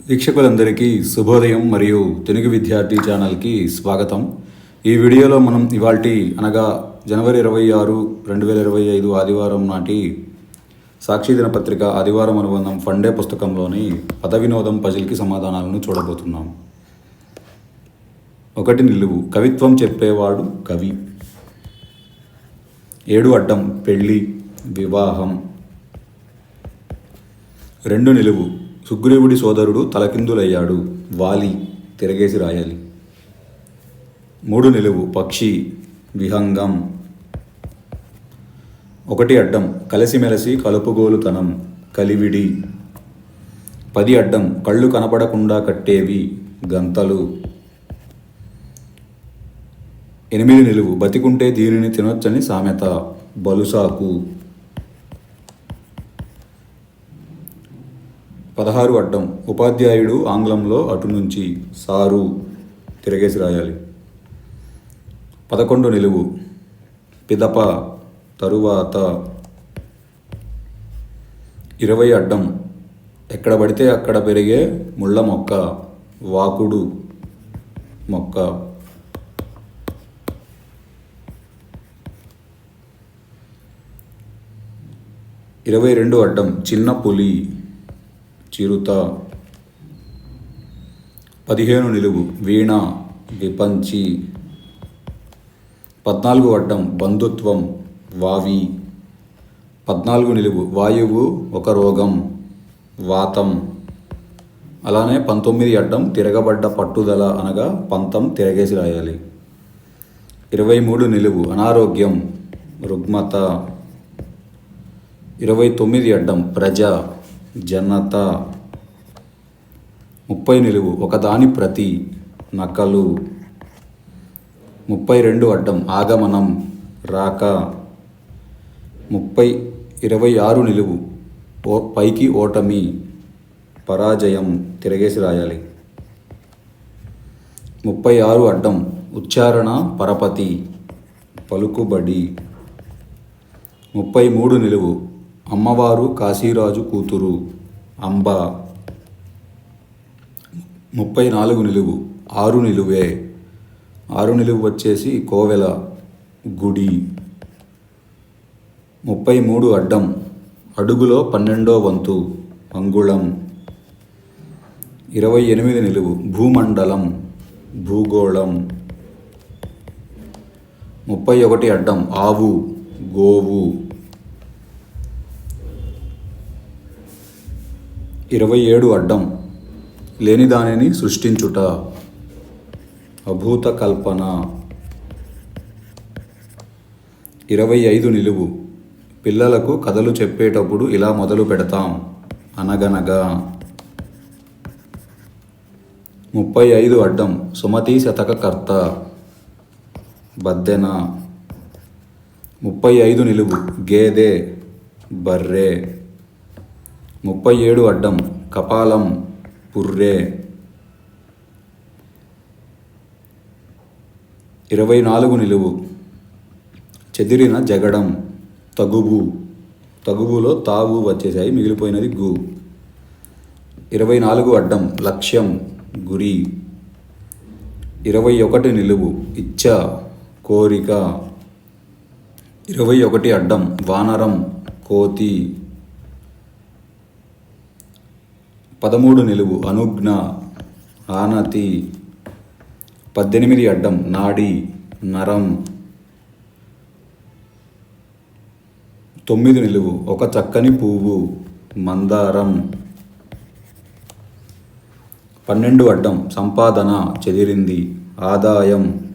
వీక్షకులందరికీ శుభోదయం మరియు తెలుగు విద్యార్థి ఛానల్కి స్వాగతం. ఈ వీడియోలో మనం ఇవాల్టి అనగా జనవరి ఇరవై ఆరు రెండు వేల ఇరవై ఐదు ఆదివారం నాటి సాక్షి దినపత్రిక ఆదివారం అనుబంధం ఫండే పుస్తకంలోని పద వినోదం పజిల్కి సమాధానాలను చూడబోతున్నాం. ఒకటి నిలువు. కవిత్వం చెప్పేవాడు కవి. ఏడు అడ్డం పెళ్ళి వివాహం. రెండు నిలువు. సుగ్రీవుడి సోదరుడు తలకిందులయ్యాడు. వాలి తిరగేసి రాయాలి. మూడు నిలువు పక్షి విహంగం. ఒకటి అడ్డం కలిసిమెలిసి కలుపుగోలుతనం కలివిడి. పది అడ్డం కళ్ళు కనపడకుండా కట్టేవి గంతలు. ఎనిమిది నిలువు బతికుంటే దీనిని తినొచ్చని సామెత బలుసాకు. పదహారు అడ్డం ఉపాధ్యాయుడు ఆంగ్లంలో అటు నుంచి సారు తిరగేసి రాయాలి. పదకొండు నిలువు పిదప తరువాత ఇరవై అడ్డం ఎక్కడ పడితే అక్కడ పెరిగే ముళ్ళ మొక్క వాకుడు మొక్క. ఇరవై రెండు అడ్డం చిన్న పులి. చిరుత. పదిహేను నిలువు వీణ విపంచి. పద్నాలుగు అడ్డం బంధుత్వం వావి. పద్నాలుగు నిలువు వాయువు ఒక రోగం వాతం. అలానే పంతొమ్మిది అడ్డం తిరగబడ్డ పట్టుదల అనగా పంతం తిరగేసి రాయాలి. ఇరవై మూడు నిలువు అనారోగ్యం రుగ్మత. ఇరవై తొమ్మిది అడ్డం ప్రజ. జనత ముప్పై నిలువు ఒకదాని ప్రతి నకలు. ముప్పై రెండు అడ్డం ఆగమనం రాక. ముప్పై ఇరవై ఆరు నిలువు ఓ పైకి ఓటమి పరాజయం తిరగేసి రాయాలి. ముప్పై ఆరు అడ్డం ఉచ్చారణ పరపతి పలుకుబడి. ముప్పై మూడు నిలువు అమ్మవారు కాశీరాజు కూతురు. అంబ. ముప్పై నాలుగు నిలువు ఆరు నిలువే. ఆరు నిలువు వచ్చేసి కోవెల గుడి. ముప్పై మూడు అడ్డం అడుగులో పన్నెండో వంతు అంగుళం. ఇరవై ఎనిమిది నిలువు భూమండలం భూగోళం. ముప్పై ఒకటి అడ్డం ఆవు గోవు. ఇరవై ఏడు అడ్డం లేని దానిని సృష్టించుట అభూత కల్పన ఇరవై ఐదు నిలువు. పిల్లలకు కథలు చెప్పేటప్పుడు ఇలా మొదలు పెడతాం. అనగనగా. ముప్పై ఐదు అడ్డం. సుమతి శతకకర్త. బద్దెన. ముప్పై ఐదు నిలువు. గేదె. బర్రె. ముప్పై ఏడు అడ్డం కపాలం పుర్రె. ఇరవై నాలుగు నిలువు. చెదిరిన జగడం తగుబు. తగుబులో తావు వచ్చేసాయి మిగిలిపోయినది గు. ఇరవై నాలుగు అడ్డం లక్ష్యం గురి. ఇరవై ఒకటి నిలువు ఇచ్చ కోరిక. ఇరవై ఒకటి అడ్డం వానరం కోతి. పదమూడు నిలువు అనుజ్ఞ ఆనతి పద్దెనిమిది అడ్డం నాడి నరం. తొమ్మిది నిలువు ఒక చక్కని పువ్వు మందారం. పన్నెండు అడ్డం సంపాదన చెదిరింది ఆదాయం.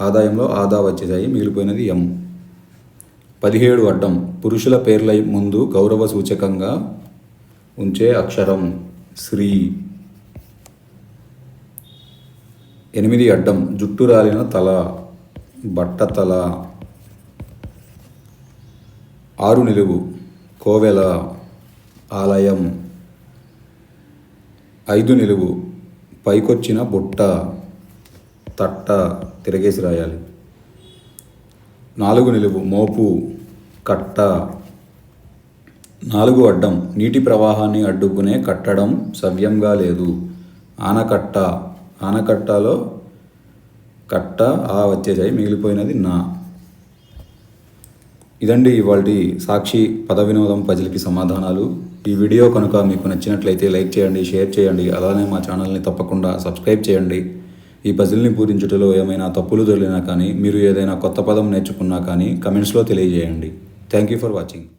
ఆదాయంలో ఆదా వచ్చేసాయి మిగిలిపోయినది ఎం. పదిహేడు అడ్డం పురుషుల పేర్ల ముందు గౌరవ సూచకంగా ఉంచే అక్షరం శ్రీ. ఎనిమిది అడ్డం జుట్టు రాలిన తల బట్ట తల. ఆరు నిలువు కోవెల ఆలయం. ఐదు నిలువు పైకొచ్చిన బుట్ట తట్ట తిరగేసి రాయాలి. నాలుగు నిలువు మోపు కట్ట. నాలుగు అడ్డం నీటి ప్రవాహాన్ని అడ్డుకునే కట్టడం సవ్యంగా లేదు. ఆనకట్ట ఆనకట్టలో కట్ట ఆ వచ్చేసాయి మిగిలిపోయినది నా. ఇదండి ఇవాళ సాక్షి పద వినోదం పజిల్కి సమాధానాలు. ఈ వీడియో కనుక మీకు నచ్చినట్లయితే లైక్ చేయండి షేర్ చేయండి అలానే మా ఛానల్ని తప్పకుండా సబ్స్క్రైబ్ చేయండి. ఈ పజిల్ని పూరించుటలో ఏమైనా తప్పులు దొరికినా కానీ మీరు ఏదైనా కొత్త పదం నేర్చుకున్నా కానీ కమెంట్స్లో తెలియజేయండి. Thank you for watching.